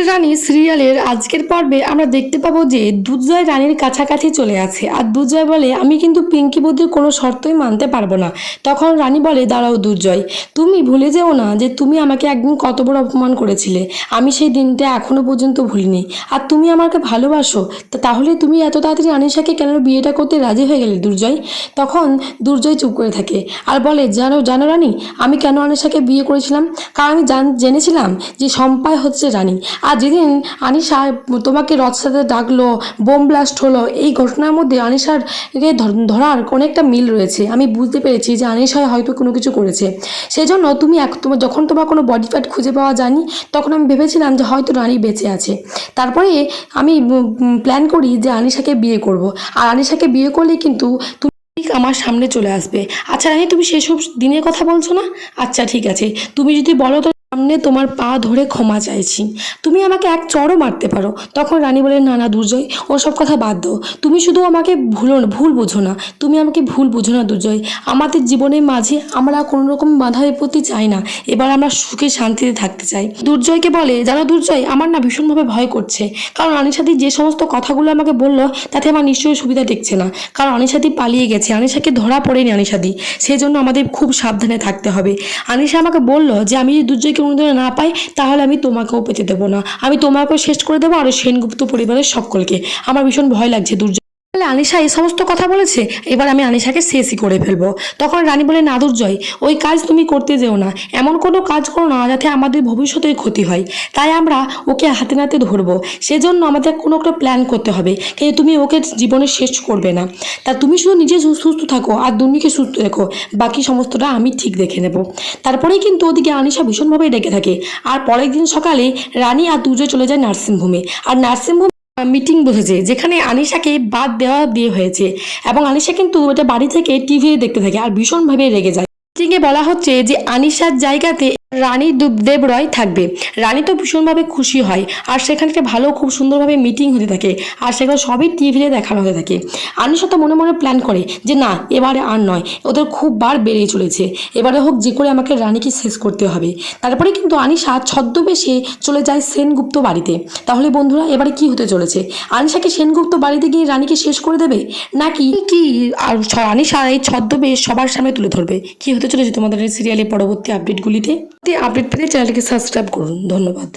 দুধের রানী সিরিয়ালের আজকের পর্বে আমরা দেখতে পাবো যে দুধজয় রানীর কাছাকাছি চলে আছে। আর দুধজয় বলে, আমি কিন্তু পিঙ্কি বুদ্ধির কোনো শর্তই মানতে পারব না। তখন রানী বলে, দাঁড়াও দুর্জয় তুমি ভুলে যেও না যে তুমি আমাকে একদিন কত বড় অপমান করেছিলে। আমি সেই দিনটা এখনও পর্যন্ত ভুলিনি। আর তুমি আমাকে ভালোবাসো তাহলে তুমি এত তাড়াতাড়ি আনিশাকে কেন বিয়েটা করতে রাজি হয়ে গেলে দুর্জয় তখন দুর্জয় চুপ করে থাকে আর বলে, জানো জানো রানী, আমি কেন আনিশাকে বিয়ে করেছিলাম? কারণ আমি জান, জেনেছিলাম যে সম্পায় হচ্ছে রানী। আর যেদিন আনিশা তোমাকে রথ সাথে ডাকলো, বোম ব্লাস্ট হলো, এই ঘটনার মধ্যে আনিশার কে ধর- ধরার অনেকটা মিল রয়েছে। আমি বুঝতে পেরেছি যে আনিশা হয়তো কোনো কিছু করেছে। সেই জন্য তুমি এক তোমার যখন তোমার কোনো বডি পার্ট খুঁজে পাওয়া যায়নি, তখন আমি ভেবেছিলাম যে হয়তো রানী বেঁচে আছে। তারপরে আমি প্ল্যান করি যে আনিশাকে বিয়ে করব। আর আনিশাকে বিয়ে করলে কিন্তু তুমি ঠিক আমার সামনে চলে আসবে। আচ্ছা রানী, তুমি সেসব দিনের কথা বলছো না? আচ্ছা ঠিক আছে। তুমি যদি বলো তো সামনে তোমার পা ধরে ক্ষমা চাইছি। তুমি আমাকে এক চড়ও মারতে পারো। তখন রানী বলে না না, দুর্জয় ওসব কথা বাদ দাও। তুমি শুধু আমাকে ভুলো ভুল বুঝো না। তুমি আমাকে ভুল বুঝো না, দুর্জয়। আমাদের জীবনের মাঝে আমরা কোনো রকম বাধা বিপত্তি চাই না। এবার আমরা সুখে শান্তিতে থাকতে চাই। দুর্জয়কে বলে, জানো দুর্জয়, আমার না ভীষণভাবে ভয় করছে। কারণ অনিশাদি যে সমস্ত কথাগুলো আমাকে বলল, তাতে আমার নিশ্চয়ই সুবিধা দেখছে না। কারণ অনিশাদি পালিয়ে গেছে। আনিশাকে ধরা পড়েনি অনিশাদি সেই জন্য আমাদের খুব সাবধানে থাকতে হবে। আনিশা আমাকে বলল যে, আমি যদি দুর্জয়কে কোনোদিনও না পাই, তাহলে আমি তোমাকেও পেতে দেবো না। আমি তোমাকেও শেষ করে দেবো, আর সেনগুপ্ত পরিবারের সকলকে। আমার ভীষণ ভয় লাগছে দুর্জয় বলে আনিশা এই সমস্ত কথা বলেছে? এবার আমি আনিশাকে শেষই করে ফেলব। তখন রানী বলে, না দুর্জয়, ওই কাজ তুমি করতে যেও না। এমন কোনো কাজ করো না যাতে আমাদের ভবিষ্যতে ক্ষতি হয়। তাই আমরা ওকে হাতে নাতে ধরবো। সেজন্য আমাদের কোনো একটা প্ল্যান করতে হবে। কিন্তু তুমি ওকে জীবনে শেষ করবে না। তা তুমি শুধু নিজে সুস্থ থাকো আর দুনিকে সুস্থ রেখো। বাকি সমস্তটা আমি ঠিক দেখে নেব। তারপরেই কিন্তু ওদিকে আনিশা ভীষণভাবে ডেকে থাকে। আর পরের দিন সকালে রানী আর দুর্জয় চলে যায় নার্সিংহোমে। আর নার্সিংহোম মিটিং বসেছে, যেখানে আনিশাকে বাদ দেওয়া দিয়ে হয়েছে এবং আনিশা কিন্তু এটা বাড়ি থেকে টিভি দেখতে থাকে আর ভীষণভাবে রেগে যায়। মিটিংয়ে বলা হচ্ছে যে আনিশার জায়গাতে রানী দুব- দেবরয় থাকবে। রানী তো ভীষণভাবে খুশি হয় আর সেখানে একটা ভালো খুব সুন্দরভাবে মিটিং হতে থাকে আর সেগুলো সবই টিভিতে দেখানো হতে থাকে। আনিশা তো মনে মনে প্ল্যান করে যে না, এবারে আর নয়, ওদের খুব বার বেড়ে চলেছে। এবারে হোক যে করে আমাকে রানীকে শেষ করতে হবে। তারপরে কিন্তু আনিশা ছদ্মবেশে চলে যায় সেনগুপ্ত বাড়িতে। তাহলে বন্ধুরা, এবারে কি হতে চলেছে? আনিশাকে সেনগুপ্ত বাড়িতে গিয়ে রানীকে শেষ করে দেবে? নাকি কি আর আনিশা এই ছদ্মবেশ সবার সামনে তুলে ধরবে? কি হতে চলেছে তোমাদের সিরিয়ালের পরবর্তী আপডেটগুলিতে আপডেট পেতে চ্যানেলটিকে সাবস্ক্রাইব করুন। ধন্যবাদ।